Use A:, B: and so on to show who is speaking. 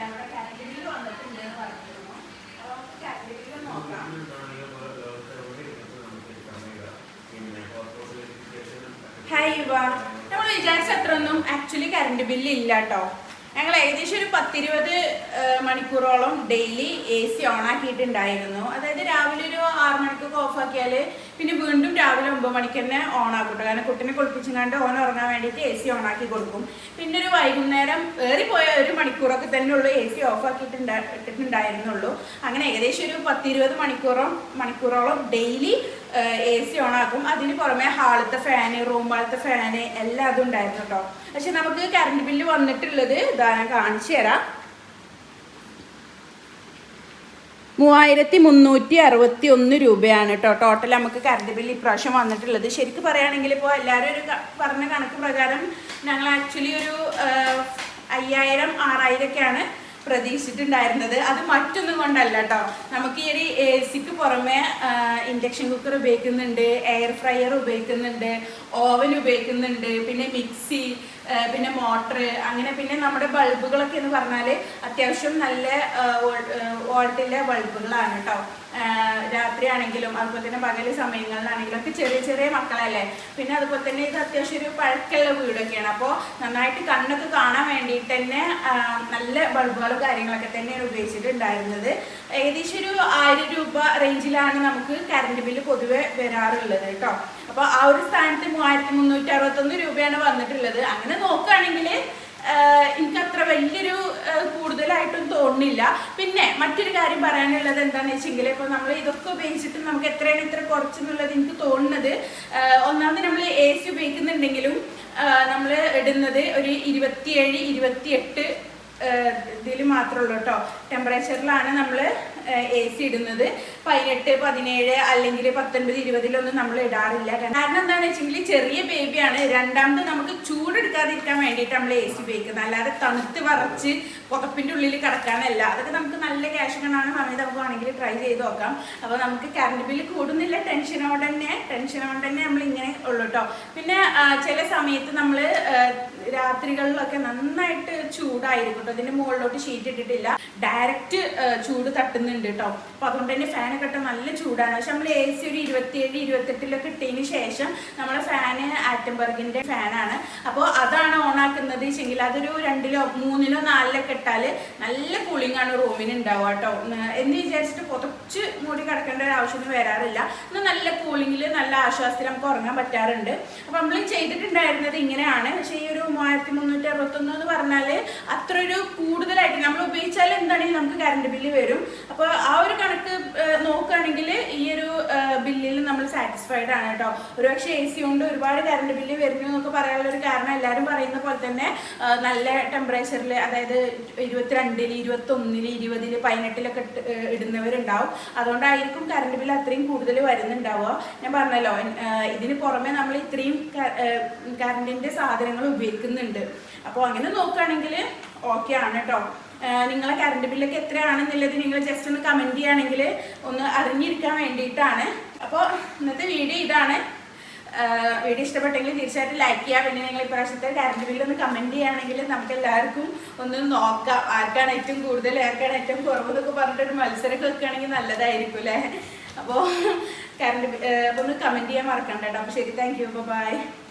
A: നമ്മുടെ കാറ്റഗറിയിൽ വന്നിട്ടുണ്ട് എന്ന് പറഞ്ഞിരുന്നു. അപ്പോൾ ബില്ല് നോക്കാം. ഹായ് യുവ നമ്മൾ വിചാരിച്ച അത്രയൊന്നും ആക്ച്വലി കറണ്ട് ബില്ല് ഇല്ല കേട്ടോ. ഞങ്ങൾ ഏകദേശം ഒരു പത്തിരുപത് മണിക്കൂറോളം ഡെയിലി എ സി ഓൺ ആക്കിയിട്ടുണ്ടായിരുന്നു. അതായത് രാവിലെ ഒരു ആറു മണിക്കൊക്കെ ഓഫ് ആക്കിയാൽ പിന്നെ വീണ്ടും രാവിലെ ഒമ്പത് മണിക്ക് തന്നെ കേട്ടോ കാരണം കുട്ടിനെ കുളിപ്പിച്ചുകൊണ്ട് ഓൺ ഉറങ്ങാൻ വേണ്ടിയിട്ട് എ സി ഓൺ ആക്കി കൊടുക്കും. പിന്നെ ഒരു വൈകുന്നേരം ഏറിപ്പോയ ഒരു മണിക്കൂറൊക്കെ തന്നെ ഉള്ളൂ എ സി ഓഫ് ഇട്ടിട്ടുണ്ടായിരുന്നുള്ളൂ. അങ്ങനെ ഏകദേശം ഒരു പത്തിരുപത് മണിക്കൂറോ മണിക്കൂറോളം ഡെയിലി എ സി ഓൺ ആക്കും. അതിന് പുറമെ ഹാളത്തെ ഫാന് റൂമാളത്തെ ഫാന് എല്ലാം അതും ഉണ്ടായിരുന്നു കേട്ടോ പക്ഷെ നമുക്ക് കറണ്ട് ബില്ല് വന്നിട്ടുള്ളത് ഇതാ ഞാൻ കാണിച്ചു തരാം. മൂവായിരത്തി മുന്നൂറ്റി അറുപത്തി ഒന്ന് രൂപയാണ് കേട്ടോ ടോട്ടൽ നമുക്ക് കറണ്ട് ബില്ല് ഇപ്രാവശ്യം വന്നിട്ടുള്ളത്. ശരിക്കും പറയുകയാണെങ്കിൽ ഇപ്പോൾ എല്ലാവരും ഒരു പറഞ്ഞ കണക്ക് പ്രകാരം ഞങ്ങൾ ആക്ച്വലി ഒരു അയ്യായിരം ആറായിരമൊക്കെയാണ് പ്രതീക്ഷിച്ചിട്ടുണ്ടായിരുന്നത്. അത് മറ്റൊന്നും കൊണ്ടല്ല കേട്ടോ നമുക്ക് ഈ ഒരു എ സിക്ക് പുറമെ ഇൻഡക്ഷൻ കുക്കർ ഉപയോഗിക്കുന്നുണ്ട് എയർ ഫ്രയർ ഉപയോഗിക്കുന്നുണ്ട് ഓവൻ ഉപയോഗിക്കുന്നുണ്ട് പിന്നെ മിക്സി പിന്നെ മോട്ടർ അങ്ങനെ പിന്നെ നമ്മുടെ ബൾബുകളൊക്കെ എന്ന് പറഞ്ഞാൽ അത്യാവശ്യം നല്ല വോൾട്ടിലെ ബൾബുകളാണ് കേട്ടോ രാത്രിയാണെങ്കിലും അതുപോലെ തന്നെ പകൽ സമയങ്ങളിലാണെങ്കിലും ഒക്കെ ചെറിയ ചെറിയ മക്കളല്ലേ. പിന്നെ അതുപോലെ തന്നെ ഇത് അത്യാവശ്യം ഒരു പഴക്കമുള്ള വീടൊക്കെയാണ്. അപ്പോൾ നന്നായിട്ട് കണ്ണൊക്കെ കാണാൻ വേണ്ടിയിട്ട് തന്നെ നല്ല ബൾബുകളും കാര്യങ്ങളൊക്കെ തന്നെയാണ് ഉപയോഗിച്ചിട്ടുണ്ടായിരുന്നത്. ഏകദേശം ഒരു ആയിരം രൂപ റേഞ്ചിലാണ് നമുക്ക് കറണ്ട് ബില്ല് പൊതുവെ വരാറുള്ളത് കേട്ടോ അപ്പോൾ ആ ഒരു സ്ഥാനത്ത് മൂവായിരത്തി മുന്നൂറ്റി അറുപത്തൊന്ന് രൂപയാണ് വന്നിട്ടുള്ളത്. അങ്ങനെ നോക്കുകയാണെങ്കിൽ എനിക്ക് അത്ര വലിയൊരു കൂടുതലായിട്ടും തോന്നില്ല പിന്നെ മറ്റൊരു കാര്യം പറയാനുള്ളത് എന്താണെന്ന് വെച്ചെങ്കിൽ ഇപ്പോൾ നമ്മൾ ഇതൊക്കെ ഉപയോഗിച്ചിട്ട് നമുക്ക് എത്രയാണ് ഇത്ര കുറച്ചെന്നുള്ളത് എനിക്ക് തോന്നുന്നത്. ഒന്നാമത് നമ്മൾ എ സി ഉപയോഗിക്കുന്നുണ്ടെങ്കിലും നമ്മൾ ഇടുന്നത് ഒരു ഇരുപത്തിയേഴ് ഇരുപത്തിയെട്ട് ഇതിൽ മാത്രമേ ഉള്ളൂ കേട്ടോ. ടെമ്പറേച്ചറിലാണ് നമ്മൾ എ സി ഇടുന്നത്. പതിനെട്ട് പതിനേഴ് അല്ലെങ്കിൽ പത്തൊൻപത് ഇരുപതിലൊന്നും നമ്മൾ ഇടാറില്ല. കാരണം എന്താണെന്ന് വെച്ചെങ്കിൽ ചെറിയ ബേബിയാണ് രണ്ടാമത് നമുക്ക് ചൂടെടുക്കാതിരിക്കാൻ വേണ്ടിയിട്ട് നമ്മൾ എ സി ഉപയോഗിക്കുന്നത്. അല്ലാതെ തണുത്ത് വറച്ച് പുതപ്പിന്റെ ഉള്ളിൽ കിടക്കാനല്ല. അതൊക്കെ നമുക്ക് നല്ല ക്യാഷ് കണാണ് സമയത്ത് നമുക്ക് വേണമെങ്കിൽ ട്രൈ ചെയ്ത് നോക്കാം. അപ്പോൾ നമുക്ക് കറണ്ട് ബില്ല് കൂടുന്നില്ല. ടെൻഷനോടെ തന്നെ. ടെൻഷനോടെ തന്നെ നമ്മൾ ഇങ്ങനെ ഉള്ളു കേട്ടോ പിന്നെ ചില സമയത്ത് നമ്മൾ രാത്രികളിലൊക്കെ നന്നായിട്ട് ചൂടായിരിക്കും കേട്ടോ അതിന്റെ മുകളിലോട്ട് ഷീറ്റ് ഇട്ടിട്ടില്ല. ഡയറക്റ്റ് ചൂട് തട്ടുന്നുണ്ട്. കേട്ടോ അപ്പോൾ അതുകൊണ്ട് തന്നെ ഫാനൊക്കെ ഇട്ടാൽ നല്ല ചൂടാണ്. പക്ഷെ നമ്മൾ എ സി ഒരു ഇരുപത്തിയേഴ് ഇരുപത്തെട്ടിലൊക്കെ ഇട്ടതിന് ശേഷം നമ്മളെ ഫാന് ആറ്റംബർഗിന്റെ ഫാനാണ് അപ്പോൾ അതാണ് ഓൺ ആക്കുന്നത് വെച്ചെങ്കിൽ അതൊരു രണ്ടിലോ മൂന്നിലോ നാലിലൊക്കെ ഇട്ടാൽ നല്ല കൂളിംഗ് ആണ് റൂമിന് ഉണ്ടാവുക കേട്ടോ എന്ന് വിചാരിച്ചിട്ട് പുതച്ച് മൂടി കിടക്കേണ്ട ഒരു ആവശ്യമൊന്നും വരാറില്ല. എന്നാൽ നല്ല കൂളിങ്ങിൽ നല്ല ആശ്വാസത്തിൽ നമുക്ക് ഉറങ്ങാൻ പറ്റാറുണ്ട്. അപ്പോൾ നമ്മൾ ചെയ്തിട്ടുണ്ടായിരുന്നത് ഇങ്ങനെയാണ്. പക്ഷേ ഈ ഒരു മൂവായിരത്തി മുന്നൂറ്റി അറുപത്തൊന്ന് എന്ന് പറഞ്ഞാൽ അത്ര ഒരു കൂടുതലായിട്ട് നമ്മൾ നമുക്ക് കറണ്ട് ബില്ല് വരും. അപ്പോൾ ആ ഒരു കണക്ക് നോക്കുകയാണെങ്കിൽ ഈ ഒരു ബില്ലിൽ നമ്മൾ സാറ്റിസ്ഫൈഡ് ആണ് കേട്ടോ. ഒരുപക്ഷെ എ സി കൊണ്ട് ഒരുപാട് കറണ്ട് ബില്ല് വരുന്നു എന്നൊക്കെ പറയാനുള്ള ഒരു കാരണം എല്ലാവരും പറയുന്ന പോലെ തന്നെ നല്ല ടെമ്പറേച്ചറിൽ അതായത് ഇരുപത്തിരണ്ടിൽ ഇരുപത്തൊന്നിൽ ഇരുപതിൽ പതിനെട്ടിലൊക്കെ ഇടുന്നവരുണ്ടാവും. അതുകൊണ്ടായിരിക്കും കറണ്ട് ബില്ല് അത്രയും കൂടുതൽ വരുന്നുണ്ടാവുക. ഞാൻ പറഞ്ഞല്ലോ ഇതിന് പുറമെ നമ്മൾ ഇത്രയും കറണ്ടിന്റെ സാധനങ്ങൾ ഉപയോഗിക്കുന്നുണ്ട്. അപ്പോൾ അങ്ങനെ നോക്കുകയാണെങ്കിൽ ഓക്കെ ആണ് കേട്ടോ. നിങ്ങളെ കറണ്ട് ബില്ലൊക്കെ എത്രയാണെന്നുള്ളത് നിങ്ങൾ ജസ്റ്റ് ഒന്ന് കമന്റ് ചെയ്യുകയാണെങ്കിൽ ഒന്ന് അറിഞ്ഞിരിക്കാൻ വേണ്ടിയിട്ടാണ്. അപ്പോൾ ഇന്നത്തെ വീഡിയോ ഇതാണ്. വീഡിയോ ഇഷ്ടപ്പെട്ടെങ്കിൽ തീർച്ചയായിട്ടും ലൈക്ക് ചെയ്യുക. പിന്നെ നിങ്ങൾ ഇപ്രാവശ്യത്തെ കറണ്ട് ബില്ല് ഒന്ന് കമന്റ് ചെയ്യുകയാണെങ്കിൽ നമുക്ക് എല്ലാവർക്കും ഒന്ന് നോക്കാം. ആർക്കാണ് ഏറ്റവും കൂടുതൽ ആർക്കാണ് ഏറ്റവും കുറവ് എന്നൊക്കെ പറഞ്ഞിട്ടൊരു മത്സരമൊക്കെ വെക്കുകയാണെങ്കിൽ നല്ലതായിരിക്കും അല്ലേ? അപ്പോൾ കറണ്ട് അപ്പോൾ ഒന്ന് കമന്റ് ചെയ്യാൻ മറക്കണ്ട കേട്ടോ. അപ്പോൾ ശരി താങ്ക് യു ബൈ